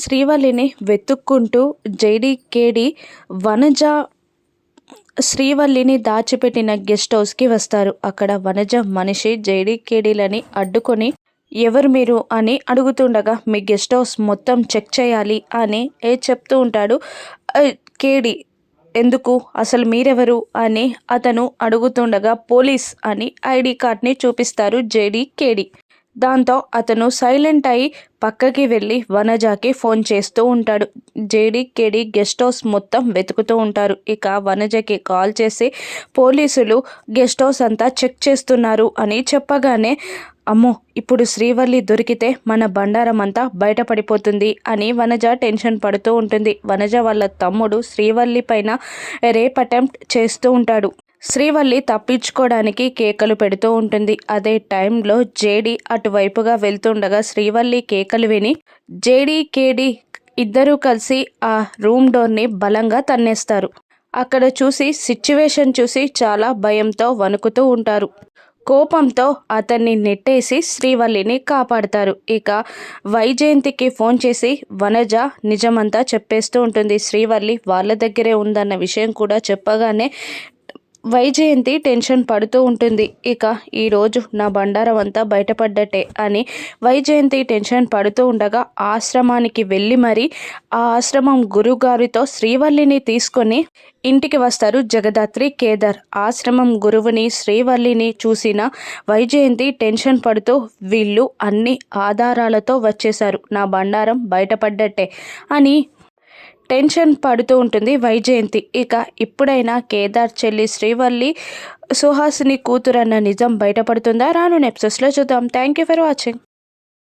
శ్రీవల్లిని వెతుక్కుంటూ జైడి కేడి వనజ శ్రీవల్లిని దాచిపెట్టిన గెస్ట్ హౌస్కి వస్తారు. అక్కడ వనజ మనిషి జైడి కేడీలని అడ్డుకొని ఎవరు మీరు? అని అడుగుతుండగా మీ గెస్ట్ హౌస్ మొత్తం చెక్ చేయాలి అని ఏ చెప్తూ ఉంటాడు. కేడి ఎందుకు? అసలు మీరెవరు? అని అతను అడుగుతుండగా పోలీస్ అని ఐడి కార్డ్ని చూపిస్తారు జేడి కేడి దాంతో అతను సైలెంట్ అయి పక్కకి వెళ్ళి వనజాకి ఫోన్ చేస్తూ ఉంటాడు. జేడి కేడి గెస్ట్ హౌస్ మొత్తం వెతుకుతూ ఉంటారు. ఇక వనజకి కాల్ చేసి పోలీసులు గెస్ట్ హౌస్ అంతా చెక్ చేస్తున్నారు అని చెప్పగానే అమ్మో ఇప్పుడు శ్రీవల్లి దొరికితే మన బండారం అంతా బయటపడిపోతుంది అని వనజ టెన్షన్ పడుతూ ఉంటుంది. వనజ వాళ్ళ తమ్ముడు శ్రీవల్లి పైన రేప్ అటెంప్ట్ చేస్తూ ఉంటాడు. శ్రీవల్లి తప్పించుకోవడానికి కేకలు పెడుతూ ఉంటుంది. అదే టైంలో జేడి అటువైపుగా వెళ్తుండగా శ్రీవల్లి కేకలు విని జేడి కేడి ఇద్దరూ కలిసి ఆ రూమ్ డోర్ని బలంగా తన్నేస్తారు. అక్కడ చూసి సిచ్యువేషన్ చూసి చాలా భయంతో వణుకుతూ ఉంటారు. కోపంతో అతన్ని నెట్టేసి శ్రీవల్లిని కాపాడతారు. ఇక వైజయంతికి ఫోన్ చేసి వనజ నిజమంతా చెప్పేస్తూ ఉంటుంది. శ్రీవల్లి వాళ్ళ దగ్గరే ఉందన్న విషయం కూడా చెప్పగానే వైజయంతి టెన్షన్ పడుతూ ఉంటుంది. ఇక ఈరోజు నా బండారం అంతా బయటపడ్డట్టే అని వైజయంతి టెన్షన్ పడుతూ ఉండగా ఆశ్రమానికి వెళ్ళి మరి ఆ ఆశ్రమం గురుగారితో శ్రీవల్లిని తీసుకొని ఇంటికి వస్తారు జగదాత్రి కేదార్. ఆశ్రమం గురువుని శ్రీవల్లిని చూసిన వైజయంతి టెన్షన్ పడుతూ వీళ్ళు అన్ని ఆధారాలతో వచ్చేశారు. నా బండారం బయటపడ్డట్టే అని టెన్షన్ పడుతూ ఉంటుంది వైజయంతి. ఇక ఇప్పుడైనా కేదార్ చెల్లి శ్రీవల్లి సుహాసిని కూతురన్న నిజం బయటపడుతుందా? రాను నెప్సెస్లో చూద్దాం. Thank you for watching